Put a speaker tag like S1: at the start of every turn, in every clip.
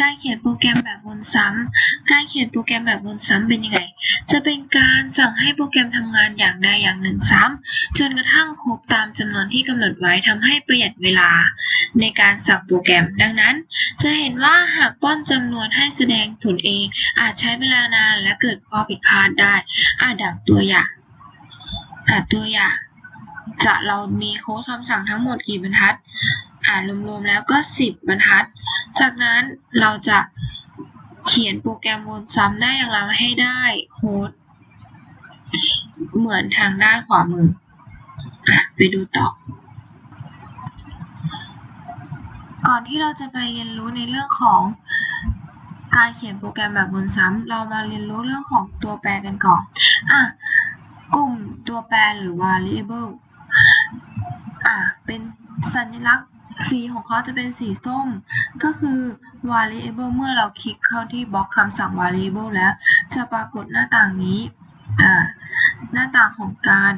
S1: การเขียนโปรแกรมแบบวนซ้ำ การเขียนโปรแกรมแบบวนซ้ำเป็นยังไง จะเป็นการสั่งให้โปรแกรมทำงานอย่างใดอย่างหนึ่งซ้ำจนกระทั่งครบตามจำนวนที่กำหนดไว้ทำให้ประหยัดเวลา ในการสั่งโปรแกรม ดังนั้น จะเห็นว่าหากป้อนจำนวนให้แสดงผลเอง อาจใช้เวลานานและเกิดข้อผิดพลาดได้ อาจดังตัวอย่าง อาจตัวอย่าง จะเรามีโค้ดคำสั่งทั้งหมดกี่บรรทัด อ่านรวมๆแล้วก็ 10 บรรทัด จากนั้นเราจะเขียนโปรแกรมวนซ้ำได้อย่างไรให้ได้โค้ดเหมือนทางด้านขวามืออะไปดูต่อ ก่อนที่เราจะไปเรียนรู้ในเรื่องของการเขียนโปรแกรมแบบวนซ้ำ เรามาเรียนรู้เรื่องของตัวแปรกันก่อน อะ กลุ่มตัวแปรหรือ variable อะ เป็นสัญลักษณ์ สีของเขาจะเป็นสีส้ม ก็คือ variable เมื่อเราคลิกเข้าที่บล็อกคำสั่ง variable แล้ว จะปรากฏหน้าต่างนี้ อ่า หน้าต่างของการ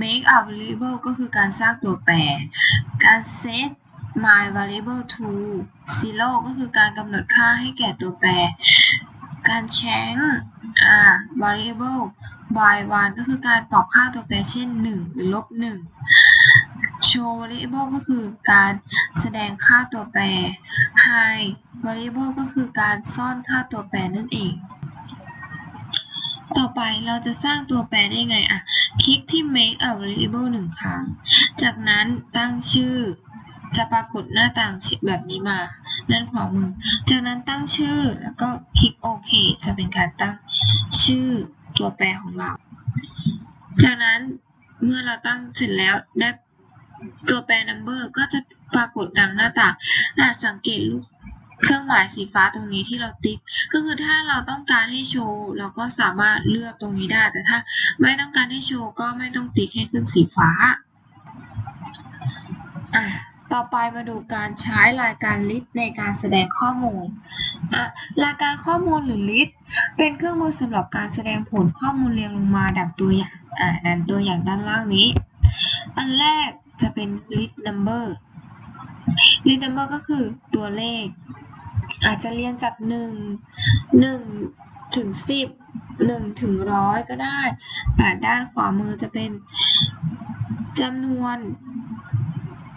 S1: make a variable ก็คือการสร้างตัวแปร การ set my variable to zero ก็คือการกำหนดค่าให้แก่ตัวแปร การ change อ่า variable by one ก็คือการปรับค่าตัวแปรเช่น 1 หรือลบ1 show variable ก็คือการแสดงค่าตัวแปร hide variable ก็คือการซ่อนค่าตัวแปรนั่นเอง ต่อไปเราจะสร้างตัวแปรได้ไงอะคลิกที่ make a variable หนึ่งครั้ง จากนั้นตั้งชื่อจะปรากฏหน้าต่างแบบนี้มาด้านขวามือ จากนั้นตั้งชื่อแล้วก็คลิกโอเคจะเป็นการตั้งชื่อตัวแปรของเรา จากนั้นเมื่อเราตั้งเสร็จแล้วได้ ตัวแปร number ก็จะปรากฏดังหน้าต่างอาจสังเกตลูกเครื่องหมายสีฟ้าตรงนี้ที่เราติ๊ก ก็คือถ้าเราต้องการให้โชว์เราก็สามารถเลือกตรงนี้ได้ แต่ถ้าไม่ต้องการให้โชว์ก็ไม่ต้องติ๊กให้ขึ้นสีฟ้า อะต่อไปมาดูการใช้รายการ list ในการแสดงข้อมูลอะรายการข้อมูลหรือ list เป็นเครื่องมือสำหรับการแสดงผลข้อมูลเรียงลงมาดังตัวอย่าง อ่าดังตัวอย่างด้านล่างนี้ อันแรก จะเป็น list number list number ก็คือตัวเลข อาจจะเรียงจาก 1 1 ถึง 10 1 ถึงร้อยก็ได้อ่ด้านขวามือจะเป็นจำนวน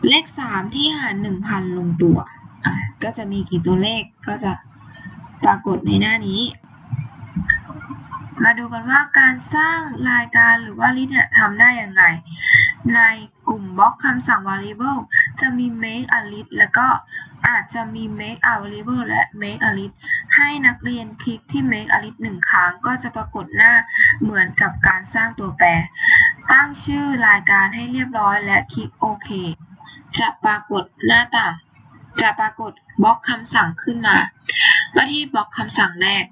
S1: เลข 3 ที่หาร 1,000 ลงตัว อะ ก็จะมีกี่ตัวเลขก็จะปรากฏในหน้านี้ มาดูกันว่าการสร้างรายการหรือว่า list เนี่ยทำได้ยังไง ใน กลุ่มบล็อกคำสั่ง variable จะมี make a list แล้วก็อาจจะมี make a variable และ make a list ให้นักเรียนคลิกที่ make a list หนึ่งครั้งก็จะปรากฏหน้าเหมือนกับการสร้างตัวแปร ตั้งชื่อรายการให้เรียบร้อยและคลิกโอเคจะปรากฏหน้าต่าง จะปรากฏบล็อกคำสั่งขึ้นมามาที่บล็อกคำสั่งแรก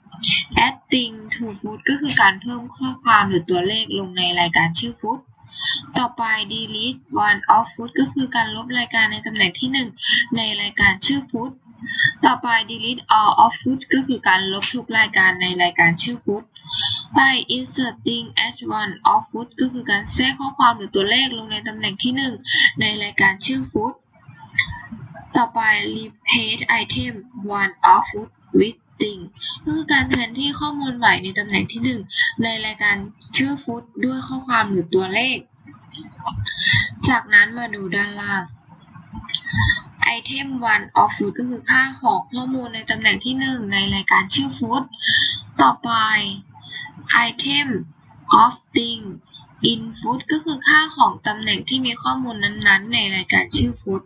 S1: adding to food ก็คือการเพิ่มข้อความหรือตัวเลขลงในรายการชื่อ food ต่อไป delete one of food ก็คือการลบรายการในตำแหน่งที่ 1 ในรายการชื่อ food ต่อไป delete all of food ก็คือการลบทุกรายการในรายการชื่อ food ไป inserting add one of food ก็คือการแทรกข้อความหรือตัวเลขลงในตำแหน่งที่ 1 ในรายการชื่อ food ต่อไป replace item one of food with thing ก็คือการแทนที่ข้อมูลใหม่ในตำแหน่งที่ 1 ในรายการชื่อ food ด้วยข้อความหรือตัวเลข จากนั้นมาดูด้านล่าง item one of food ก็คือค่าของข้อมูลในตำแหน่งที่ 1 ในรายการชื่อ food ต่อไป item of thing in food ก็คือค่าของตำแหน่งที่มีข้อมูลนั้นๆ ในรายการชื่อ food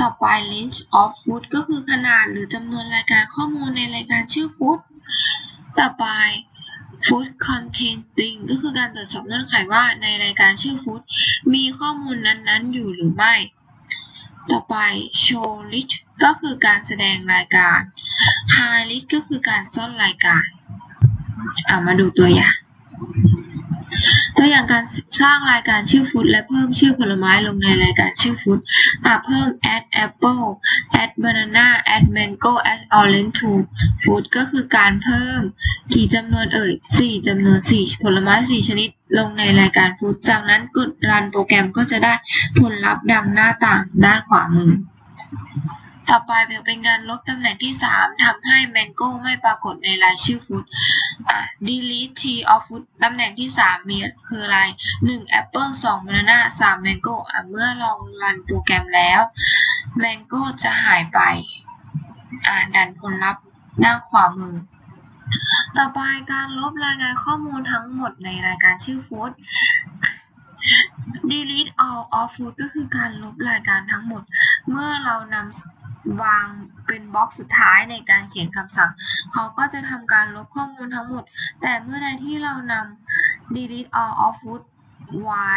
S1: ต่อไป range of food ก็คือขนาดหรือจำนวนรายการข้อมูลในรายการชื่อ food ต่อไป food Contenting ก็คือการตรวจสอบเงื่อนไขว่าในรายการชื่อ food มีข้อมูลนั้นๆ อยู่หรือไม่ ต่อไป show list ก็คือการแสดงรายการ High list ก็คือการซ่อนรายการ เอามาดูตัวอย่าง อย่างการสร้างรายการชื่อฟุตและเพิ่มชื่อผลไม้ลงในรายการชื่อฟุตอ่าเพิ่ม add apple add banana add mango add orange to food ก็คือการเพิ่มกี่จำนวนเอ่ย 4จำนวน 4 ผลไม้ 4 ชนิดลงในรายการฟุตจากนั้นกดรันโปรแกรมก็จะได้ผลลัพธ์ดังหน้าต่างด้านขวามือต่อไปเป็นการลบตำแหน่งที่ 3ทำให้ mango ไม่ปรากฏในรายชื่อ food อะ delete t of food ตำแหน่งที่ 3 มีคืออะไร 1 apple 2 banana 3 mango อะ เมื่อลองรันโปรแกรมแล้ว mango จะหายไป อ่าดันผลลัพธ์ด้าขวามือ ต่อไปการลบรายงานข้อมูลทั้งหมดในรายการชื่อ food delete all of food ก็คือการลบรายการทั้งหมด เมื่อเรานำ วางเป็นบล็อกสุดท้ายในการเขียนคำสั่ง เขาก็จะทำการลบข้อมูลทั้งหมด แต่เมื่อใดที่เรานำ delete all of food ไว้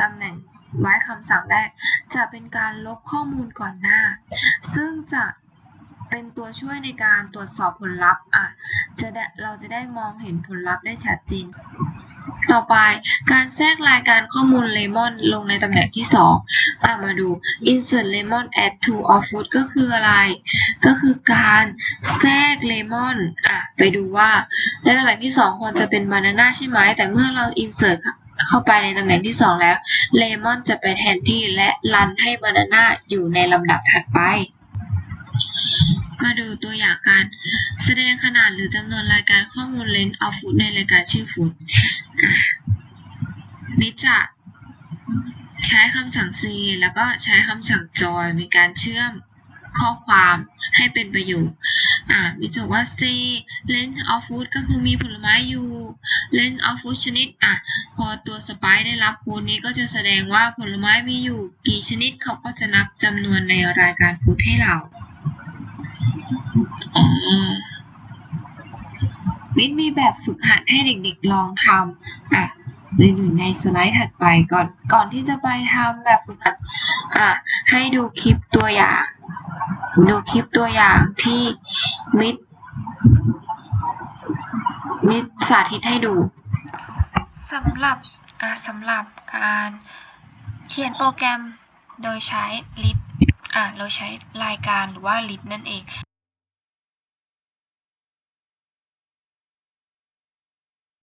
S1: ตำแหน่งไว้คำสั่งแรก จะเป็นการลบข้อมูลก่อนหน้า ซึ่งจะเป็นตัวช่วยในการตรวจสอบผลลัพธ์อะจะได้เราจะได้มองเห็นผลลัพธ์ได้ชัดเจน ต่อไปการแทรกรายการข้อมูล lemon ลงในตำแหน่งที่ 2อะมาดู insert lemon add to of food ก็คืออะไร ก็คือการแทรก lemon อะไปดูว่าในตำแหน่งที่ 2 ควรจะเป็น banana ใช่ไหม แต่เมื่อเรา insert เข้าไปในตำแหน่งที่ 2 แล้ว lemon จะไปแทนที่และรันให้ banana อยู่ในลำดับถัดไป มาดูตัวอย่างการแสดงขนาดหรือจำนวนรายการข้อมูล length of food ในรายการชื่อ food อะนี่จะใช้คำสั่ง C แล้วก็ใช้คำสั่ง join มีการเชื่อมข้อความให้เป็นประโยค อ่า มีจะบว่า C length of food ก็คือมีผลไม้อยู่ length of food ชนิด อะ พอตัวสไปได้รับโค้ดนี้ก็จะแสดงว่าผลไม้มีอยู่กี่ชนิดเขาก็จะนับจำนวนในรายการ food ให้เรา มินมีแบบฝึกหัดให้เด็กๆลองทำอะเลยอยู่ในสไลด์ถัดไปก่อนก่อนที่จะไปทำแบบฝึกหัดอะให้ดูคลิปตัวอย่าง ดูคลิปตัวอย่างที่มิดมิดสาธิตให้ดูสำหรับอะสำหรับการเขียนโปรแกรมโดยใช้ list อะเราใช้รายการหรือว่า list นั่นเอง